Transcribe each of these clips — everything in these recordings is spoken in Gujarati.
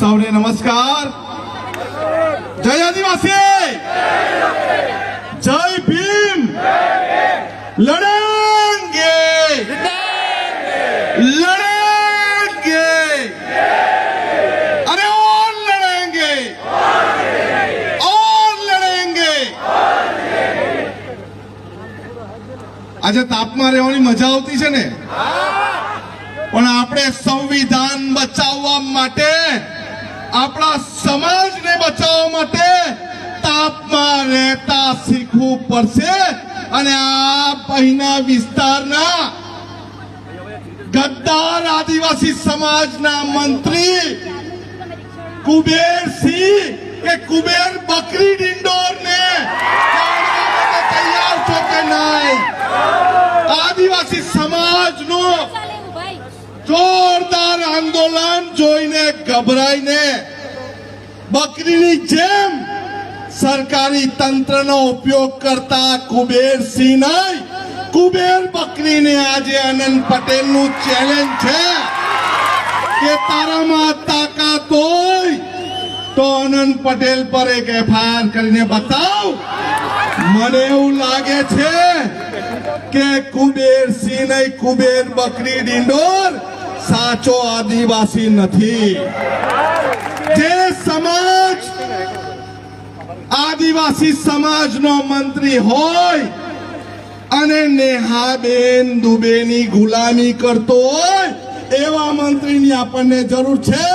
સૌને નમસ્કાર. જય આદિવાસી! જય ભીમ! લડેંગે! લડેંગે! અરે ઓન લડેંગે! ઓન લડેંગે! આજે તાપમાં રહેવાની મજા આવતી છે ને? પણ આપણે સંવિધાન બચાવવા માટે આપણા સમાજને બચાવવા માટે તાપમાં રહેતા શીખવું પડશે અને આ અહીંના વિસ્તારના ગદ્દાર આદિવાસી સમાજના મંત્રી કુબેરસિંહ કે કુબેર બકરી ડિંડોર ને તૈયાર છો કે નહીં? આદિવાસી સમાજનો જોરદાર આંદોલન ગભરાઈને બકરીની જેમ સરકારી તંત્રનો ઉપયોગ કરતા કુબેરસિંહ નહીં કુબેર બકરીને આજે આનંદ પટેલનું ચેલેન્જ છે કે તારામાં તાકાત હોય તો આનંદ પટેલ પર એક એફઆઈઆર કરીને બતાવ. મને એવું લાગે છે કે કુબેર સિંહ નહીં કુબેર બકરી ડિંડોર સાચો આદિવાસી નથી. જે સમાજ આદિવાસી સમાજનો મંત્રી હોય અને નેહાબેન દુબેની ગુલામી કરતો હોય, એવા મંત્રીની આપણને જરૂર છે?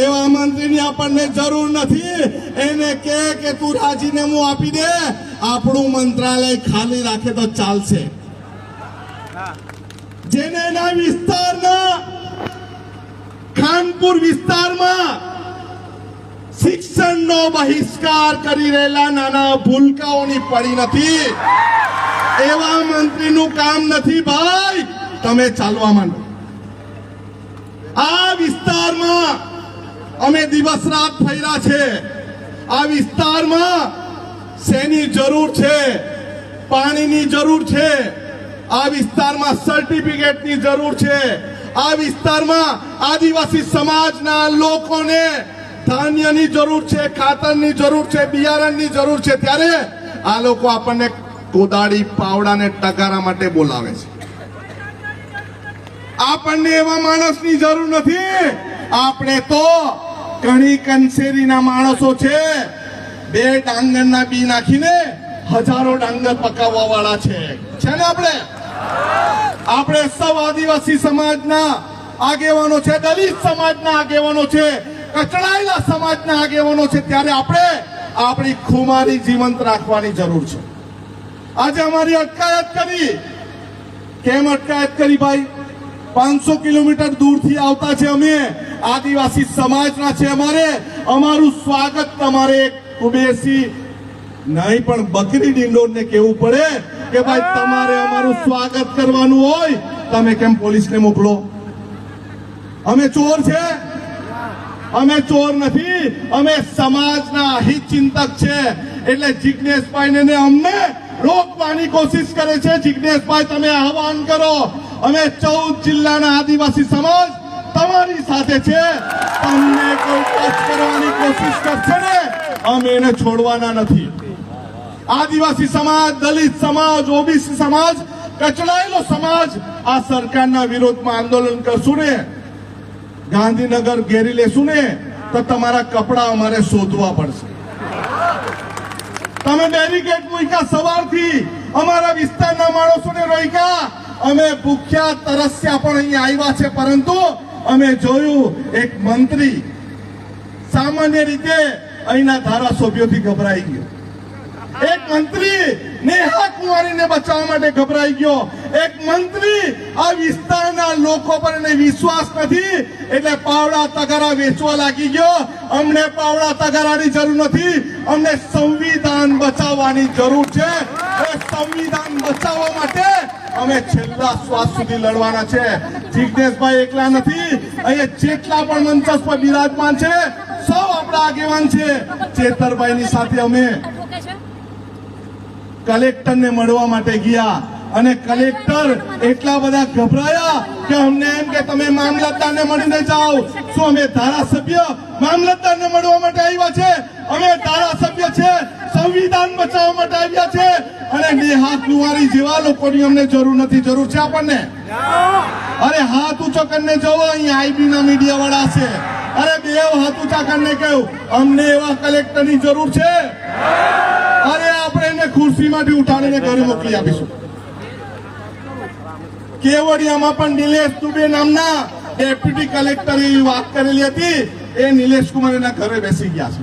એવા મંત્રીની આપણને જરૂર નથી. એને કે કે તું રાજીનામું આપી દે. આપણું મંત્રાલય ખાલી રાખે તો ચાલશે. જેને એના વિસ્તારના ખાનપુર વિસ્તારમાં શિક્ષણનો બહિષ્કાર કરી રહેલા નાના ભૂલકાઓની પડી નથી. એવા મંત્રીનું કામ નથી ભાઈ. તમે ચાલવા માંડો. આ વિસ્તારમાં અમે દિવસ રાત ફર્યા છે. આ વિસ્તારમાં શેની જરૂર છે? પાણીની જરૂર છે? આ વિસ્તારમાં સર્ટિફિકેટની જરૂર છે. આ વિસ્તારમાં આદિવાસી સમાજના લોકોને ધાન્યની જરૂર છે, ખાતરની જરૂર છે, બિયારણની જરૂર છે. ત્યારે આ લોકો આપણને કોદાળી પાવડાને ટકારા માટે બોલાવે છે. આપણને એવા માણસની જરૂર નથી. આપણે તો કણી કંસેરીના માણસો છે. બે ડાંગરના બી નાખીને હજારો ડાંગર પકાવવા વાળા છે ને આપણે? આપણે સૌ આદિવાસી સમાજના આગેવાનો છે, દલિત સમાજના આગેવાનો છે, કચડાયેલા સમાજના આગેવાનો છે, ત્યારે આપણે આપણી ખુમારી જીવંત રાખવાની જરૂર છે. આજે અમારી અટકાયત કરી. કેમ અટકાયત કરી ભાઈ? પાંચસો કિલોમીટર દૂરથી આવતા છે અમે, આદિવાસી સમાજના છે અમારે. અમારું સ્વાગત તમારે કુબેરસિંહ નહીં, પણ બકરી ડિંડોરને કેવું પડે. કે ભાઈ, તમારે અમારું સ્વાગત કરવાનું હોય, તમે કેમ પોલીસને મોકલો? અમે ચોર છે. અમે ચોર નથી. અમે સમાજના હિત ચિંતક છે. એટલે જિજ્ઞેશભાઈ ને અમને રોકવાની કોશિશ કરે છે. જિજ્ઞેશભાઈ તમે આહવાન કરો. અમે ચૌદ જિલ્લાના આદિવાસી સમાજ તમારી સાથે છે. તમને કોઈ કરવાની કોશિશ કરશે ને, અમે એને છોડવાના નથી. આદિવાસી સમાજ, દલિત સમાજ, ઓબીસી સમાજ, કચડાયેલો સમાજ આ સરકારના વિરોધમાં આંદોલન કરશું ને? ગાંધીનગર ઘેરી લેશું ને? તો તમારા કપડા અમારે શોધવા પડશે. તમે બેરિકેડ મૂક્યા સવારથી. અમારા વિસ્તારના માણસોને રોક્યા. અમે ભૂખ્યા, તરસ્યા પણ અહીંયા આવ્યા છે, પરંતુ અમે જોયું એક મંત્રી સામાન્ય રીતે અહીંના ધારાસભ્યોથી ગભરાઈ ગયો. એક મંત્રી નેહા કુંવારીને બચાવવા માટે ગભરાઈ ગયો. એક મંત્રી આ વિસ્તારના લોકો પર એને વિશ્વાસ નથી, એટલે પાવડા તગારા વેચવા લાગી ગયો. અમને પાવડા તગારાની જરૂર નથી, અમને સંવિધાન બચાવવાની જરૂર છે. એ સંવિધાન બચાવવા માટે અમે છેલ્લા શ્વાસ સુધી લડવાના છે. જિજ્ઞેશભાઈ એકલા નથી, અહીંયા જેટલા પણ મંચસ પર બિરાજમાન છે, સૌ આપણા આગેવાન છે. ચેતરભાઈની સાથે અમે કલેક્ટરને મળવા માટે ગયા અને કલેક્ટર એટલા બધા ગભરાયા કે અમને એમ કે તમે મામલતદારને મળીને જાઓ. શું અમે ધારાસભ્ય મામલતદારને મળવા માટે આવ્યા છે? અમે ધારાસભ્ય છે સંવિધાન બચાવવા માટે આવ્યા છે. અને નેહા કુંવારી જેવા લોકોની અમને જરૂર નથી જરૂર છે આપણને? અરે હાથ ઊંચો કરીને જવો અહીંયા આઈબી ના મીડિયા વાળા છે. અરે બે હાથ ઊંચા કરીને કહ્યું, અમને એવા કલેક્ટરની જરૂર છે. અરે આપણે એને ખુરશીમાંથી ઉઠાડીને ઘરે મોકલી આપીશું. કેવડિયામાં પણ નિલેશ દુબે નામના ડેપ્યુટી કલેક્ટર વાત કરેલી હતી, એ નિલેશ કુમાર એના ઘરે બેસી ગયા છે.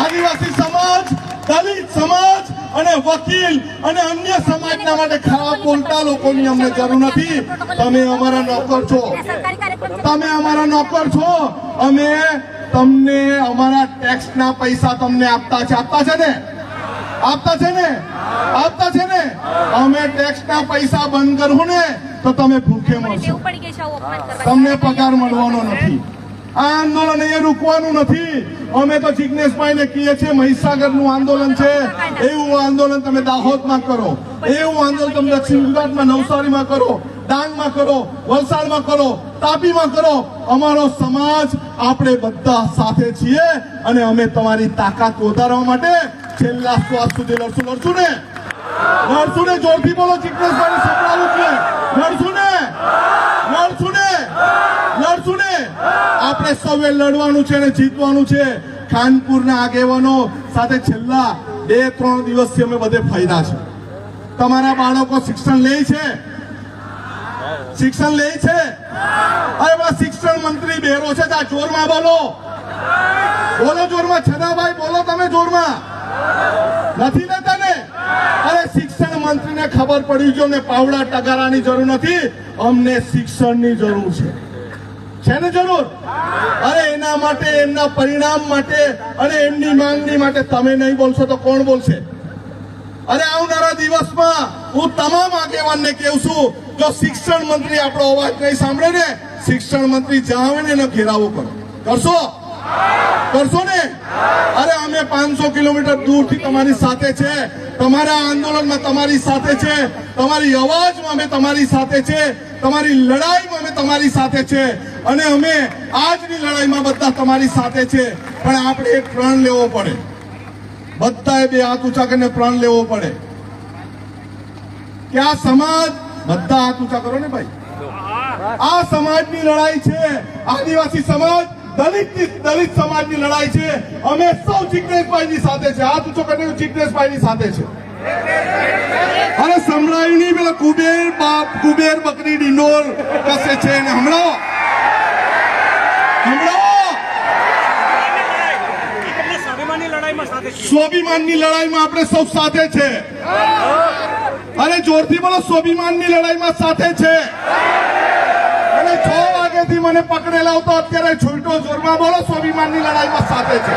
આદિવાસી સમાજ દલિત સમાજ અને વકીલ અને અન્ય સમાજના માટે ખરાબ બોલતા લોકોની અમને જરૂર નથી. તમે અમારા નોકર છો. તમે અમારા નોકર છો. અમે તમને અમારા ટેક્સના પૈસા તમને આપતા છે. આપતા છે ને? આપતા છે ને? આપતા છે ને? અમે ટેક્સના પૈસા બંધ કરવું ને, તો તમે ભૂખે મળશો. તમને પગાર મળવાનો નથી. આંદોલન એ રૂકવાનું નથી. અમે તો જિજ્ઞેશભાઈ ને કહીએ છીએ મહીસાગરનું આંદોલન છે. એવું આંદોલન તમે દાહોદમાં કરો. એવું આંદોલન તમે દક્ષિણ ગુજરાતમાં, નવસારીમાં કરો, ડાંગમાં કરો, વલસાડમાં કરો, તાપીમાં કરો. અમારો સમાજ આપણે બધા સાથે છીએ અને અમે તમારી તાકાત વધારવા માટે છેલ્લા શ્વાસ સુધી લડશું. લડશું ને? લડશું ને? જોરથી બોલો જિજ્ઞેશભાઈ છે. લડશું આપણે સૌએ લડવાનું છે અને જીતવાનું છે. ખાનપુરના આગેવાનો સાથે છેલ્લા બે, ત્રણ દિવસથી અમે બધે ફાયદા છે. તમારા બાળકો શિક્ષણ લે છે? શિક્ષણ લે છે? શિક્ષણ મંત્રી બેરો છે ત્યાં જોરમાં બોલો. બોલો જોરમાં છદાભાઈ બોલો તમે જોરમાં. નથી લેતા ને અરે શિક્ષણ મંત્રીને ખબર પડી છે અમને પાવડા ટગારાની જરૂર નથી, અમને શિક્ષણની જરૂર છે. છે ને જરૂર? અરે એના માટે, એમના પરિણામ માટે અને એમની માંગણી માટે તમે નહીં બોલશો તો કોણ બોલશે? અરે આવનારા દિવસમાં હું તમામ આગેવાનને કહું છું, જો શિક્ષણ મંત્રી આપણો અવાજ નહીં સાંભળે ને, શિક્ષણ મંત્રી જાવે ને એનો ઘેરાવો કરો. કરશો? કરશો ને? અરે અમે પાંચસો કિલોમીટર દૂરથી તમારી સાથે છે. તમારા આંદોલનમાં તમારી સાથે છે. તમારી અવાજમાં અમે તમારી સાથે છે. તમારી લડાઈમાં અમે તમારી સાથે છે. અને અમે આજની લડાઈમાં બધા તમારી સાથે છે. પણ આપણે એક પ્રણ લેવો પડે. બધાએ બે હાથ ઊંચા કરીને પ્રણ લેવો પડે. કે આ સમાજ, બધા હાથ ઊંચા કરો ને ભાઈ? આ સમાજની લડાઈ છે. આદિવાસી સમાજ દલિત દલિત સમાજની લડાઈ છે. અમે સૌ જિજ્ઞેશભાઈની સાથે છે. હાથ ઊંચો કરીને જિજ્ઞેશભાઈની સાથે છે. અરે સંભળાયું નહીં પેલા કુબેર બાપ, કુબેર બકરી ડિંડોર કસે છે ને? હમણાં સ્વાભિમાનની લડાઈમાં આપણે સૌ સાથે છે. અરે જોરથી બોલો, સ્વાભિમાનની લડાઈમાં સાથે છે. અને છ વાગ્યાથી મને પકડેલા હતો અત્યારે છૂટો જોરમાં બોલો, સ્વાભિમાનની લડાઈમાં સાથે છે.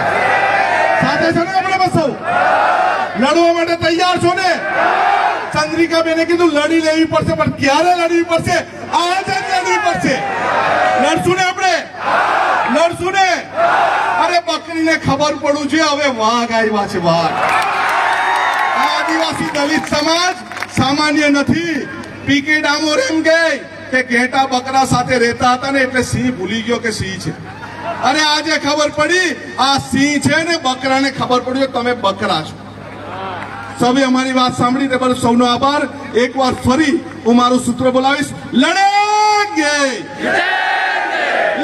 સાથે છે ને આપણે બસ? લડવા માટે તૈયાર છો ને? ચંદ્રિકા બેને કીધું, લડી લેવી પડશે, પણ ક્યારે લડવી પડશે? આજે લડવી પડશે. લડશું ને આપણે? લડશું ને? અરે, બકરીને ખબર પડું છે, હવે વાઘ આવ્યા છે, વાઘ. આદિવાસી દલિત સમાજ સામાન્ય નથી. પીકે ડામોર એમ કહે. કે ઘેટા બકરા સાથે રહેતા હતા ને એટલે સિંહ ભૂલી ગયો કે સિંહ છે. અરે આજે ખબર પડી, આ સિંહ છે ને બકરાને ખબર પડી તમે બકરા છો. સૌએ અમારી વાત સાંભળી તે બદલ સૌનો આભાર. એકવાર ફરી હું મારું સૂત્ર બોલાવીશ. લડેંગે!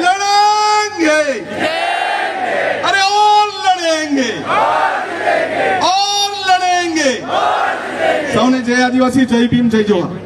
લડેંગે! અરે ઓર લડેંગે! ઓર લડેંગે! સૌને જય આદિવાસી, જય ભીમ, જય જોહાર